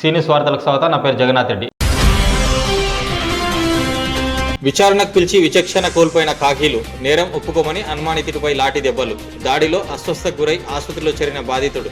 సీనియస్ వార్తలకు స్వాగతం నా పేరు జగన్నాథ్ రెడ్డి. విచారణకు పిలిచి విచక్షణ కోల్పోయిన కాకీలు నేరం ఒప్పుకోమని అనుమానితుడిపై లాఠీ దెబ్బలు. దాడిలో అస్వస్థకు గురై ఆసుపత్రిలో చేరిన బాధితుడు.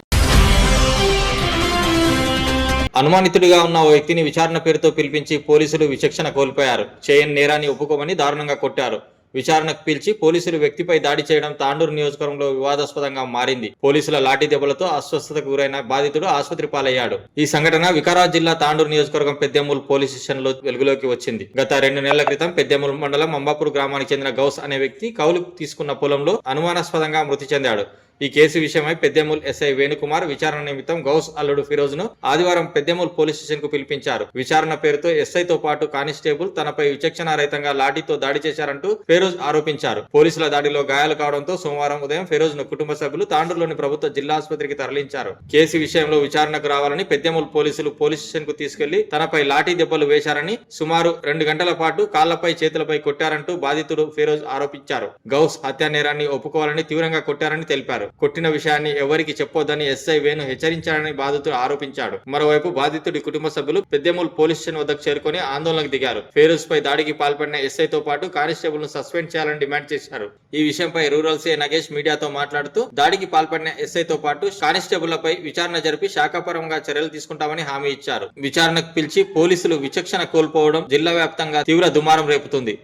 అనుమానితుడిగా ఉన్న ఓ వ్యక్తిని విచారణ పేరుతో పిలిపించి పోలీసులు విచక్షణ కోల్పోయారు. చేయని నేరాన్ని ఒప్పుకోమని దారుణంగా కొట్టారు. విచారణకు పిలిచి పోలీసులు వ్యక్తిపై దాడి చేయడం తాండూరు నియోజకవర్గంలో వివాదాస్పదంగా మారింది. పోలీసుల లాఠీ దెబ్బలతో అస్వస్థతకు గురైన బాధితుడు ఆసుపత్రి పాలయ్యాడు. ఈ సంఘటన వికారాబాద్ జిల్లా తాండూరు నియోజకవర్గం పెద్దెమ్మూలు పోలీస్ స్టేషన్లో వెలుగులోకి వచ్చింది. గత రెండు నెలల క్రితం పెద్దెమ్మూలు మండలం అంబాపూర్ గ్రామానికి చెందిన గౌస్ అనే వ్యక్తి కౌలు తీసుకున్న పొలంలో అనుమానాస్పదంగా మృతి చెందాడు. ఈ కేసు విషయమై పెద్దెమూల్ ఎస్ఐ వేణుకుమార్ విచారణ నిమిత్తం గౌస్ అల్లుడు ఫిరోజ్ను ఆదివారం పెద్దెమూల్ పోలీస్ స్టేషన్కు పిలిపించారు. విచారణ పేరుతో ఎస్ఐతో పాటు కానిస్టేబుల్ తనపై విచక్షణ రహితంగా లాఠీతో దాడి చేశారంటూ ఫిరోజ్ ఆరోపించారు. పోలీసుల దాడిలో గాయాలు కావడంతో సోమవారం ఉదయం ఫిరోజ్ను కుటుంబ సభ్యులు తాండూరులోని ప్రభుత్వ జిల్లా ఆసుపత్రికి తరలించారు. కేసు విషయంలో విచారణకు రావాలని పెద్దెమూల్ పోలీసులు పోలీస్ స్టేషన్కు తీసుకెళ్ళి తనపై లాఠీ దెబ్బలు వేశారని సుమారు రెండు గంటల పాటు కాళ్ళపై చేతులపై కొట్టారంటూ బాధితుడు ఫిరోజ్ ఆరోపించారు. గౌస్ హత్యా నేరాన్ని ఒప్పుకోవాలని తీవ్రంగా కొట్టారని తెలిపారు. కొట్టిన విషయాన్ని ఎవరికి చెప్పొద్దని ఎస్ఐ వేణు హెచ్చరించారని బాధితుడు ఆరోపించాడు. మరోవైపు బాధితుడి కుటుంబ సభ్యులు పెద్దెమూల్ పోలీస్ స్టేషన్ వద్దకు చేరుకొని ఆందోళనకు దిగారు. ఫేరూజ్ పై దాడికి పాల్పడిన ఎస్ఐతో పాటు కానిస్టేబుల్ను సస్పెండ్ చేయాలని డిమాండ్ చేశారు. ఈ విషయంపై రూరల్ సీఐ నగేష్ మీడియాతో మాట్లాడుతూ దాడికి పాల్పడిన ఎస్ఐతో పాటు కానిస్టేబుళ్ళపై విచారణ జరిపి శాఖాపరంగా చర్యలు తీసుకుంటామని హామీ ఇచ్చారు. విచారణకు పిలిచి పోలీసులు విచక్షణ కోల్పోవడం జిల్లా వ్యాప్తంగా తీవ్ర దుమారం రేపుతుంది.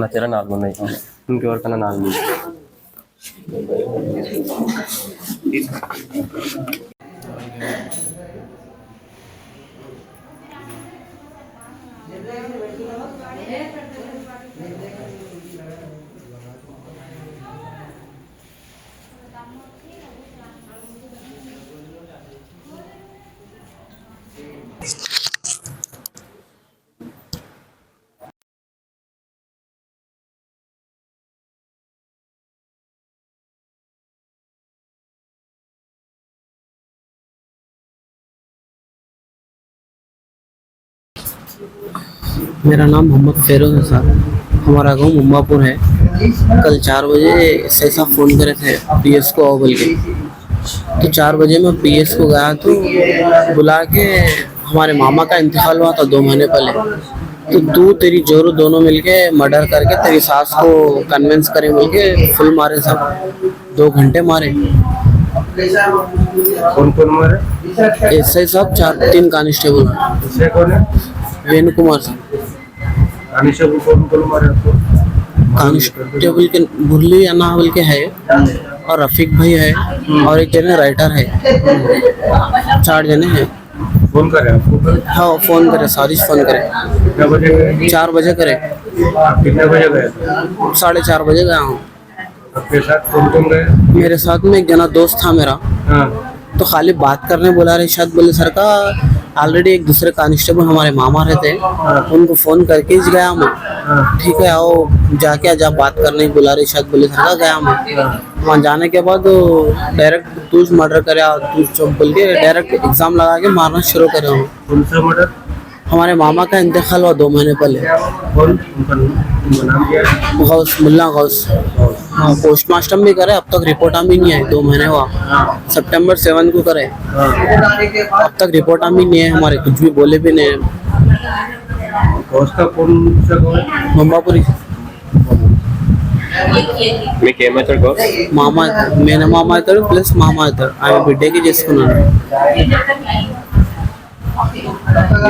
నా తెర నాలుగు ఉన్నాయి ఇంకెవరికైనా నాలుగు ఉన్నాయి. मेरा नाम मोहम्मद फेरोज है सर। हमारा गाँव मुम्बापुर है। कल चार बजे साहब फ़ोन करे थे पी एस को आओ बोल के। तो चार बजे मैं पी एस को गया तो बुला के हमारे मामा का इंतकाल हुआ था दो महीने पहले। तो तू तेरी जोरू दोनों मिलके मर्डर करके तेरी सास को कन्विंस करे बोल के फुल मारे सब। दो घंटे मारे। कौन कौन मारे? आई साहब चार तीन कांस्टेबल दूसरे कौन है वेणु कुमार साहब अनिशा को कौन कौन मारे कांस्टेबल के मुरली अन्ना बोल के है और रफीक भाई है और एक जने राइटर है। चार जने हैं। फ़ोन करे हाँ फ़ोन करे साजिश फ़ोन करे। चार बजे करे। आप कितने बजे गए? साढ़े चार बजे गया हूँ। आपके साथ कौन कौन गए? मेरे साथ में एक जना दोस्त था मेरा। हाँ। तो खाली बात करने बोला रहे शायद बोले सर का ऑलरेडी एक दूसरे कांस्टेबल हमारे मामा रहते हैं उनको फ़ोन करके ही गया मैं। ठीक है आओ जाके आज आप बात करने बुला रही शायद बोले सर का गया मैं। वहाँ जाने के बाद डायरेक्ट तू मर्डर करे चुप बोल के डायरेक्ट एग्ज़ाम लगा के मारना शुरू करे हूँ मर्डर हमारे मामा का इंतकाल हुआ दो महीने पहले। गौस मुल्ला गौस। हाँ पोस्टमास्टम भी करे अब तक रिपोर्ट भी नहीं आई दो महीने हुआ सितंबर सेवन को करे हाँ अब तक रिपोर्ट भी नहीं है हमारे कुछ भी बोले भी नहीं है उसका कौन सा कौन है मुंबापुरी మీకు ఏమవుతాడు గో మామ మేన మామ అవుతాడు ప్లస్ మామ అవుతాడు ఆమె బిడ్డకి చేసుకున్నాను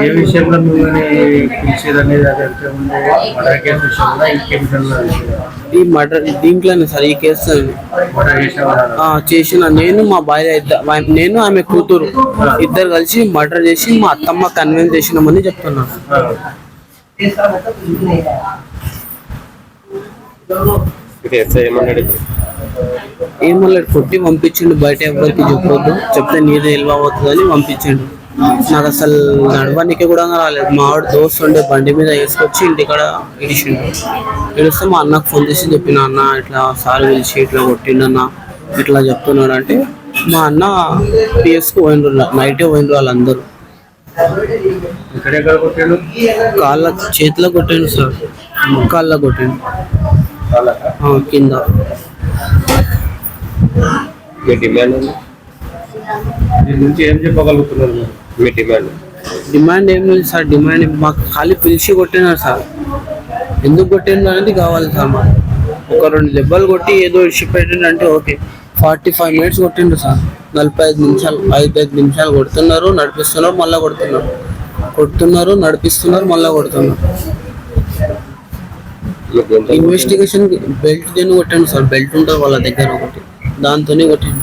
ఏ విషయంలో మిమ్మల్ని పిలిచేదనేది అది అంటే ఉంది మర్డర్ కేసు విషయంలో ఇంకే విషయంలో ఈ మర్డర్ దీంట్లోనే సార్ ఈ కేసు మర్డర్ చేసిన నేను మా భార్య ఇద్దరు నేను ఆమె కూతురు ఇద్దరు కలిసి మర్డర్ చేసి మా అత్తమ్మ కన్విన్స్ చేసినామని చెప్తున్నాను ఏమన్నాడు? ఏమన్నా కొట్టి పంపించిండు బయట ఎవరికి చెప్పొద్దు. చెప్తే నీదే నిల్వ అవుతుందని పంపించిండు. నాకు అసలు నడవడానికి కూడా రాలేదు. మా వాడు దోస్త్ ఉండే బండి మీద వేసుకొచ్చి ఇంటికాడ ఇడిచిండు ఇడిస్తే మా అన్నకు ఫోన్ చేసి చెప్పిన అన్న ఇట్లా సార్ పిలిచి ఇట్లా కొట్టిండన్న ఇట్లా చెప్తున్నాడు అంటే మా అన్న పిఎస్కి పోయినరు నైటే పోయినరు వాళ్ళందరూ. కాళ్ళ చేతిలో కొట్టిండు సార్. కాళ్ళ కొట్టిండు కింద. దీని నుంచి ఏం చెప్పగలుగుతున్నారు మీ డిమాండ్ డిమాండ్ ఏం లేదు సార్ డిమాండ్ మాకు ఖాళీ పిలిచి కొట్టినారు సార్. ఎందుకు కొట్టిండు అనేది కావాలి సార్ మాకు. ఒక రెండు దెబ్బలు కొట్టి ఏదో ఇష్యూ పెట్టిండంటే ఓకే. ఫార్టీ ఫైవ్ మినిట్స్ కొట్టిండు సార్. నలభై ఐదు నిమిషాలు ఐదు ఐదు నిమిషాలు కొడుతున్నారు నడిపిస్తున్నారు మళ్ళీ కొడుతున్నారు. కొడుతున్నారు నడిపిస్తున్నారు మళ్ళీ కొడుతున్నారు. ఇన్వెస్టిగేషన్ బెల్ట్ దేని కొట్టాను సార్? బెల్ట్ ఉంటుంది వాళ్ళ దగ్గర ఒకటి. దాంతోనే కొట్టాను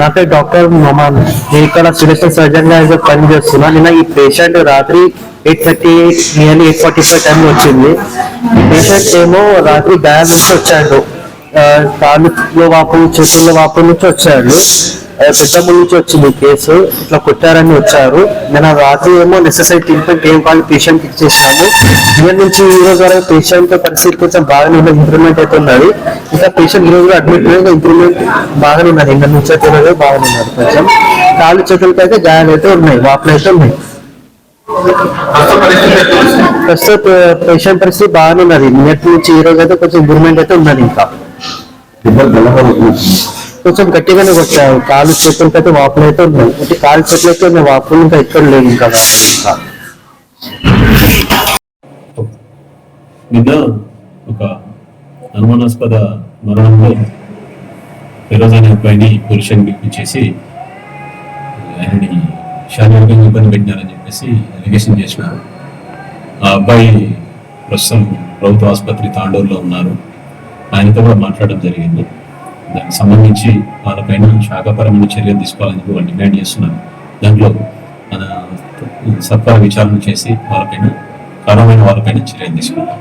నా పేరు డాక్టర్ మమాన్ నేను ఇక్కడ సురేష్ సర్జన్గా పని చేస్తున్నా. నిన్న ఈ పేషెంట్ రాత్రి eight thirty nearly eight forty five time వచ్చింది పేషెంట్ ఏమో రాత్రి బ్యాగ్ నుంచి వచ్చాడు. ఆ, వాపు చేతుల్లో వాపు నుంచి వచ్చాడు. పెద్దమ్మ నుంచి వచ్చింది కేసు. ఇట్లా కొట్టారని వచ్చారు. నేను రాత్రి ఏమో నెసెసరీ ట్రీట్మెంట్ ఏం కావాలి పేషెంట్ ఇచ్చేసాము ఇయర్ నుంచి ఈ రోజు వరకు పేషెంట్ పరిస్థితి కొంచెం బాగానే ఉన్నది ఇంప్రూవ్మెంట్ అయితే ఉన్నది. ఇంకా పేషెంట్ ఈ రోజు అడ్మిట్ ఇంప్రూవ్మెంట్ బాగానే ఉన్నది. ఇంకా నుంచి అయితే బాగానే ఉన్నారు కొంచెం. కాళ్ళు చేతులకి అయితే గాయాలు అయితే ఉన్నాయి వాపులు అయితే ఉన్నాయి. ప్రస్తుత పేషెంట్ పరిస్థితి బాగానే ఉన్నది. నిన్నటి నుంచి ఈ రోజు అయితే కొంచెం ఇంప్రూవ్మెంట్ అయితే ఉన్నది ఇంకా. కొంచెం గట్టిగానే కొట్టారు కాలు చేతులకి అయితే వాపులు అయితే ఉన్నాయి. అంటే కాలు చేతులకి ఉన్నాయి వాపులు ఇంకా ఎక్కడ లేవు ఇంకా. ఇంకా నిన్న ఒక అనుమానాస్పద మరణంలో ఫిరోజ్ అనే అబ్బాయిని పురుషుని పిలిపించేసి ఆయనని శారీరకంగా ఇబ్బంది పెట్టినారని చెప్పేసి అలిగేషన్ చేసినారు. ఆ అబ్బాయి ప్రస్తుతం ప్రభుత్వ ఆసుపత్రి తాండూరులో ఉన్నారు. ఆయనతో కూడా మాట్లాడడం జరిగింది. దానికి సంబంధించి వాళ్ళపైన శాఖపరమైన చర్యలు తీసుకోవాలని కూడా డిమాండ్ చేస్తున్నారు. దాంట్లో మన సత్వర విచారణ చేసి వాళ్ళపైన కారణమైన వాళ్ళపైన చర్యలు తీసుకుంటాం